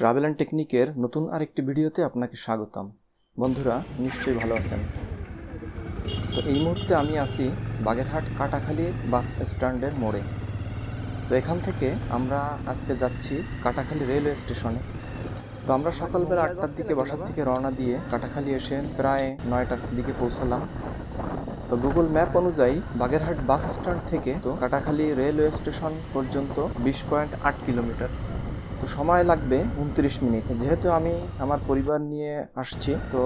Travel and টেকনিকের নতুন আরেকটি ভিডিওতে আপনাকে স্বাগতম। বন্ধুরা, নিশ্চয়ই ভালো আছেন। তো এই মুহূর্তে আমি আছি বাগেরহাট কাটাখালী বাস স্ট্যান্ডের মোড়ে। তো এখান থেকে আমরা আজকে যাচ্ছি কাটাখালী রেলওয়ে স্টেশনে। তো আমরা সকালবেলা আটটার দিকে বাসার থেকে রওনা দিয়ে কাটাখালী এসে প্রায় নয়টার দিকে পৌঁছালাম। তো গুগল ম্যাপ অনুযায়ী বাগেরহাট বাস স্ট্যান্ড থেকে তো কাটাখালী রেলওয়ে স্টেশন পর্যন্ত বিশ পয়েন্ট আট কিলোমিটার। তো সময় লাগবে উনত্রিশ মিনিট। যেহেতু আমি আমার পরিবার নিয়ে আসছি তো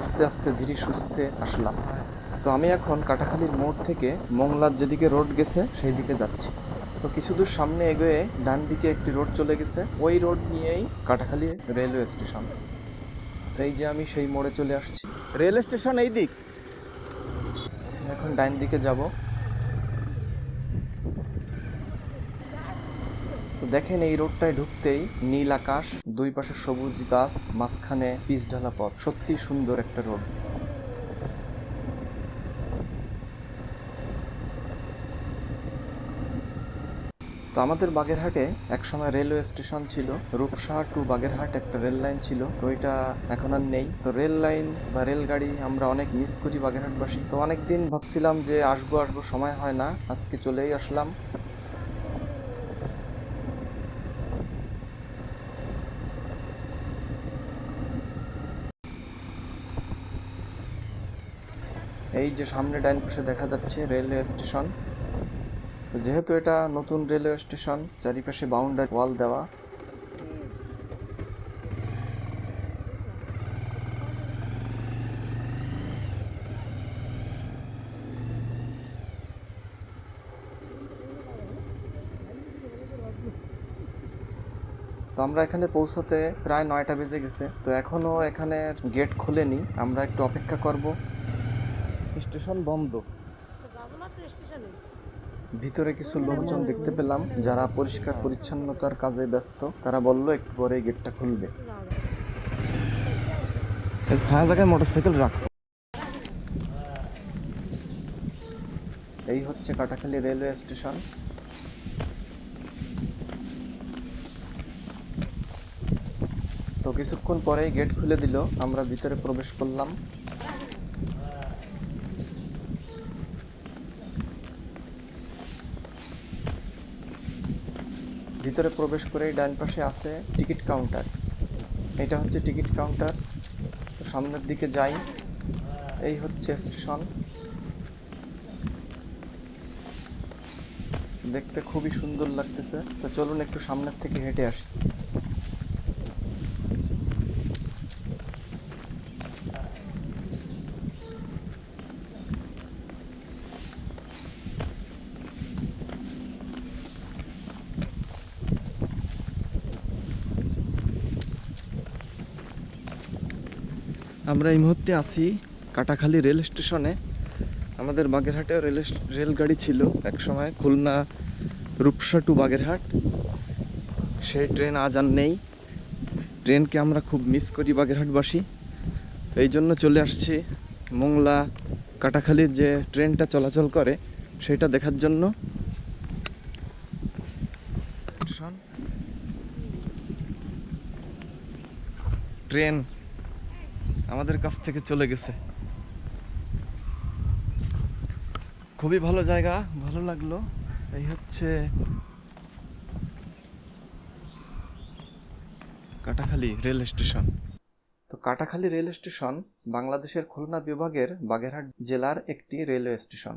আস্তে আস্তে ধীরে সুস্থে আসলাম। তো আমি এখন কাটাখালীর মোড় থেকে মোংলার যেদিকে রোড গেছে সেই দিকে যাচ্ছি। তো কিছু দূর সামনে এগোয়ে ডান দিকে একটি রোড চলে গেছে। ওই রোড নিয়েই কাটাখালী রেলওয়ে স্টেশন। তো এই যে আমি সেই মোড়ে চলে আসছি। রেল স্টেশন এই দিক এখন ডাইন দিকে যাব তো দেখেন এই রোডটায় ঢুকতেই নীল আকাশ, দুই পাশে সবুজ গাছ, মাঝখানে পিচ ঢালা পথ। সত্যি সুন্দর একটা রোড। তো আমাদের বাগেরহাটে একসময় রেলওয়ে স্টেশন ছিল। রূপসা টু বাগেরহাট একটা রেল লাইন ছিল। তো এটা এখন আর নেই। তো রেল লাইন বা রেলগাড়ি আমরা অনেক মিস করি বাগেরহাটবাসী। তো অনেকদিন ভাবছিলাম যে আসব আসব সময় হয় না। আজকে চলেই আসলাম। এই যে সামনে ডাইন পাশে দেখা যাচ্ছে রেলওয়ে স্টেশন। যেহেতু এটা নতুন রেলওয়ে স্টেশন, চারিপাশে বাউন্ডারি ওয়াল দেওয়া। তো আমরা এখানে পৌঁছাতে প্রায় নয়টা বেজে গেছে। তো এখনও এখানে গেট খুলেনি। আমরা একটু অপেক্ষা করব। স্টেশন বন্ধ। ভিতরে কিছু লোকজন দেখতে পেলাম, যারা পরিষ্কার পরিচ্ছন্নতার কাজে ব্যস্ত। তারা বলল, একটু পরে গেটটা খুলবে। ছায়া জায়গায় মোটরসাইকেল রাখ। এই হচ্ছে কাটাখালী রেলওয়ে স্টেশন। তো কিছুক্ষণ পরেই গেট খুলে দিল। আমরা ভিতরে প্রবেশ করলাম। ভিতরে প্রবেশ করে ডান পাশে আছে টিকিট কাউন্টার। এটা হচ্ছে টিকিট কাউন্টার। সামনের দিকে যাই, এই হচ্ছে স্টেশন। দেখতে খুবই সুন্দর লাগতেছে। তো চলুন একটু সামনের থেকে হেঁটে আসি। আমরা এই মুহূর্তে আছি কাটাখালী রেল স্টেশনে। আমাদের বাগেরহাটে রেল রেলগাড়ি ছিল এক সময় খুলনা রূপসা টু বাগেরহাট। সেই ট্রেন আজ আর নেই। ট্রেনকে আমরা খুব মিস করি বাগেরহাটবাসী। এই জন্য চলে আসছি মোংলা কাটাখালীর যে ট্রেনটা চলাচল করে, সেটা দেখার জন্য। ট্রেন আমাদের কাছ থেকে চলে গেছে। খুবই ভালো জায়গা, ভালো লাগল। এই হচ্ছে কাটাখালী রেল স্টেশন। তো কাটাখালী রেল স্টেশন বাংলাদেশের খুলনা বিভাগের বাগেরহাট জেলার একটি রেলওয়ে স্টেশন।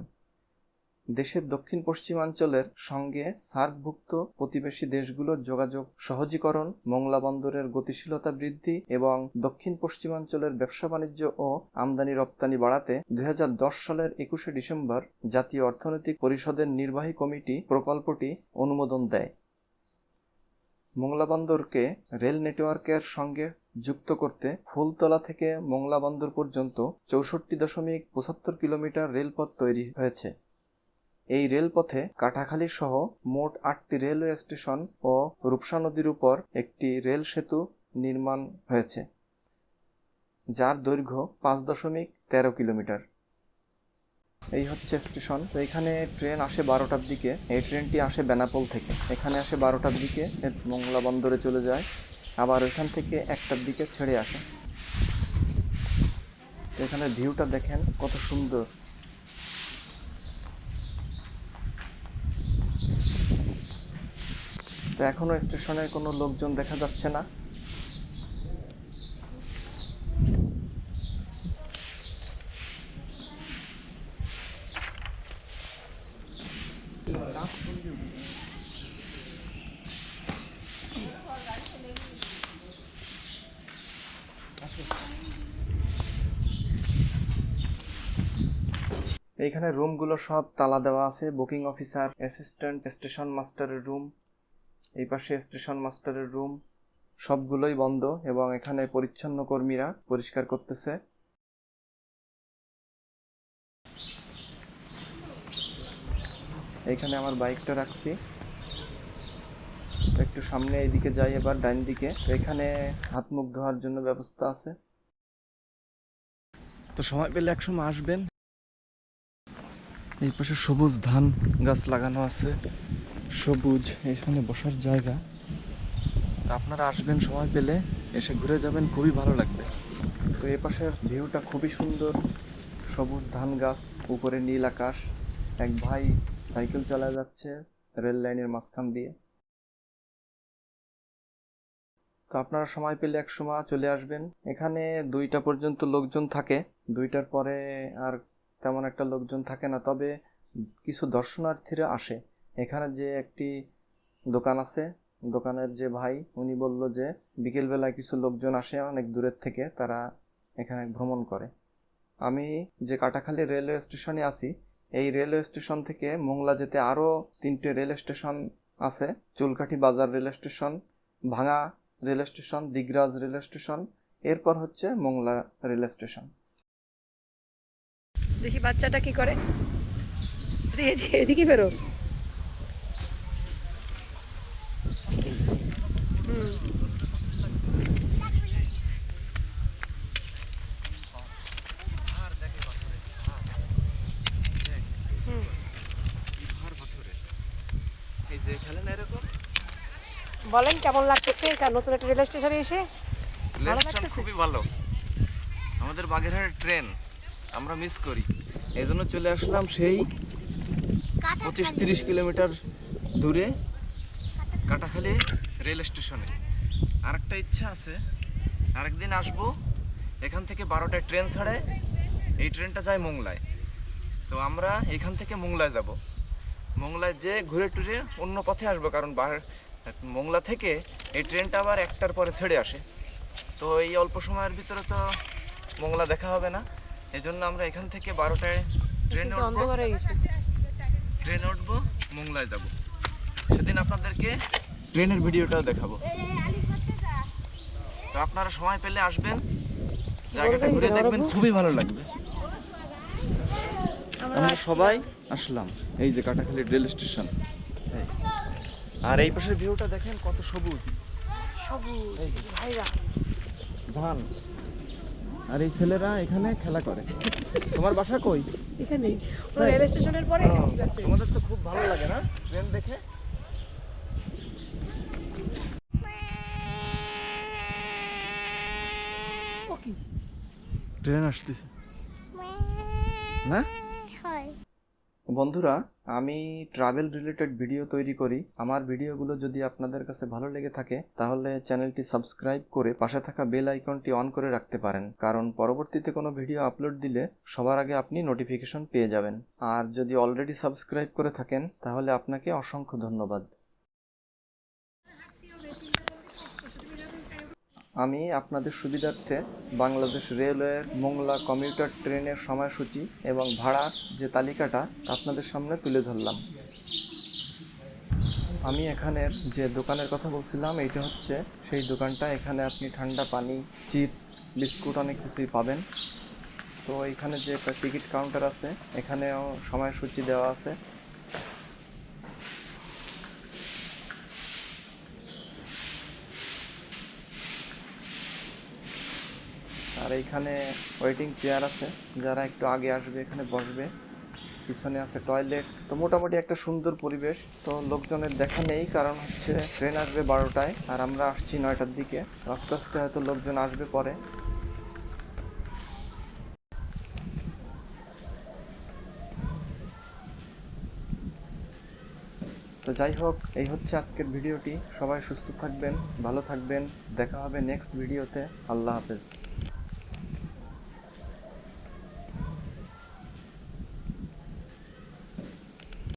দেশের দক্ষিণ পশ্চিমাঞ্চলের সঙ্গে সার্কভুক্ত প্রতিবেশী দেশগুলোর যোগাযোগ সহজীকরণ, মোংলা বন্দরের গতিশীলতা বৃদ্ধি এবং দক্ষিণ পশ্চিমাঞ্চলের ব্যবসা বাণিজ্য ও আমদানি রপ্তানি বাড়াতে দু হাজার দশ সালের একুশে ডিসেম্বর জাতীয় অর্থনৈতিক পরিষদের নির্বাহী কমিটি প্রকল্পটি অনুমোদন দেয়। মোংলা বন্দরকে রেল নেটওয়ার্কের সঙ্গে যুক্ত করতে ফুলতলা থেকে মোংলা বন্দর পর্যন্ত চৌষট্টি দশমিক পঁচাত্তর কিলোমিটার রেলপথ তৈরি হয়েছে। এই রেলপথে কাটাখালী সহ মোট আটটি রেলওয়ে স্টেশন ও রূপসা নদীর উপর একটি রেল সেতু নির্মাণ হয়েছে, যার দৈর্ঘ্য পাঁচ দশমিক তেরো কিলোমিটার। এই হচ্ছে স্টেশন। তো এখানে ট্রেন আসে বারোটার দিকে। এই ট্রেনটি আসে বেনাপোল থেকে। এখানে আসে বারোটার দিকে মংলা বন্দরে চলে যায়। আবার ওইখান থেকে একটার দিকে ছেড়ে আসে। এখানে ভিউটা দেখেন কত সুন্দর। এখনও স্টেশনে কোনো লোকজন দেখা যাচ্ছে না। এইখানে রুমগুলো সব তালা দেওয়া আছে বুকিং অফিসার অ্যাসিস্ট্যান্ট স্টেশন মাস্টারের রুম এই পাশে স্টেশন মাস্টারের রুম, সবগুলোই বন্ধ এবং এখানে পরিচ্ছন্ন কর্মীরা পরিষ্কার করতেছে। এইখানে আমার বাইকটা রাখছি। একটু সামনে এইদিকে যাই এবার ডাইন দিকে। এখানে হাত মুখ ধোয়ার জন্য ব্যবস্থা আছে। তো সময় পেলে এক সময় আসবেন। এই পাশে সবুজ ধান গাছ লাগানো আছে। সবুজ, এখানে বসার জায়গা। আপনারা আসবেন সময় পেলে, এসে ঘুরে যাবেন, খুবই ভালো লাগবে। তো এ পাশের ভিউটা খুবই সুন্দর। সবুজ ধান গাছ, উপরে নীল আকাশ। এক ভাই সাইকেল চালা যাচ্ছে রেল লাইনের মাঝখান দিয়ে। তো আপনারা সময় পেলে এক সময় চলে আসবেন। এখানে দুইটা পর্যন্ত লোকজন থাকে। দুইটার পরে আর তেমন একটা লোকজন থাকে না। তবে কিছু দর্শনার্থীরা আসে। এখানে যে একটি দোকান আছে, দোকানের যে ভাই, উনি বলল যে বিকেলবেলায় কিছু লোকজন আসে অনেক দূরের থেকে, তারা এখানে ভ্রমণ করে। আমি যে কাটাখালী রেলওয়ে স্টেশনে আছি, এই রেলওয়ে স্টেশন থেকে মোংলা যেতে আরও তিনটে রেল স্টেশন আছে, Chulkathi Bazar rail station, Bhanga rail station, Digraj rail station, এরপর হচ্ছে মোংলা রেল স্টেশন। দেখি বাচ্চাটা কি করে? এদিকে বেরো হুম হুম। এই যে খেলেন এরকম বলেন কেমন লাগতেছে? এটা নতুন একটা রেল স্টেশনে এসে? ভালো রেলস্টেশন খুবই ভালো। আমাদের বাগেরহাটের ট্রেন আমরা মিস করি। এই জন্য চলে আসলাম সেই পঁচিশ তিরিশ কিলোমিটার দূরে কাটাখালী রেল স্টেশনে। আরেকটা ইচ্ছা আছে। আরেকদিন আসব এখান থেকে বারোটায় ট্রেন ছাড়ে এই ট্রেনটা যায় মোংলায়। তো আমরা এখান থেকে মোংলায় যাব। মোংলায় যে ঘুরে টুরে অন্য পথে আসব কারণ মোংলা থেকে এই ট্রেনটা আবার একটার পরে ছেড়ে আসে। তো এই অল্প সময়ের ভিতরে তো মোংলা দেখা হবে না। এই জন্য আমরা এখান থেকে বারোটায় ট্রেনে উঠবো। ট্রেনে উঠবো মোংলায় যাব। সেদিন আপনাদেরকে ট্রেনের ভিডিওটাও দেখাবো। তো আপনারা সময় পেলে আসবেন জায়গাটা ঘুরে দেখবেন খুবই ভালো লাগবে। আমরা সবাই আসলাম এই যে কাটাখালী রেল স্টেশন। আর এই পাশের ভিউটা দেখেন কত সবুজ। সবুজ ধান। আর এই ছেলেরা এখানে খেলা করে। তোমার বাসা কই? এখানে রেল স্টেশনের পরে তোমাদের তো খুব ভালো লাগে না ট্রেন দেখে? কি ট্রেন আসতেছে। না? বন্ধুরা আমি ট্রাভেল রিলেটেড ভিডিও তৈরি করি। আমার ভিডিওগুলো যদি আপনাদের কাছে ভালো লেগে থাকে তাহলে চ্যানেলটি সাবস্ক্রাইব করে পাশে থাকা বেল আইকনটি অন করে রাখতে পারেন। কারণ পরবর্তীতে কোনো ভিডিও আপলোড দিলে সবার আগে আপনি নোটিফিকেশন পেয়ে যাবেন। আর যদি অলরেডি সাবস্ক্রাইব করে থাকেন তাহলে আপনাকে অসংখ্য ধন্যবাদ। আমি আপনাদের সুবিধার্থে বাংলাদেশ রেলওয়ের মোংলা কমিউটার ট্রেনের সময়সূচি এবং ভাড়ার যে তালিকাটা আপনাদের সামনে তুলে ধরলাম। আমি এখানের যে দোকানের কথা বলছিলাম, এইটা হচ্ছে সেই দোকানটা। এখানে আপনি ঠান্ডা পানি, চিপস, বিস্কুট অনেক কিছুই পাবেন। তো এখানে যে একটা টিকিট কাউন্টার আছে, এখানেও সময়সূচি দেওয়া আছে। আর এইখানে ওয়েটিং চেয়ার আছে। যারা একটু আগে আসবে, এখানে বসবে। পিছনে আছে টয়লেট তো মোটামুটি একটা সুন্দর পরিবেশ। তো লোকজনের দেখা নেই, কারণ হচ্ছে ট্রেন আসবে বারোটায়, আর আমরা আসছি নয়টার দিকে। আস্তে আস্তে হয়তো লোকজন আসবে পরে। তো যাই হোক, এই হচ্ছে আজকের ভিডিওটি। সবাই সুস্থ থাকবেন, ভালো থাকবেন। দেখা হবে নেক্সট ভিডিওতে আল্লাহ হাফেজ।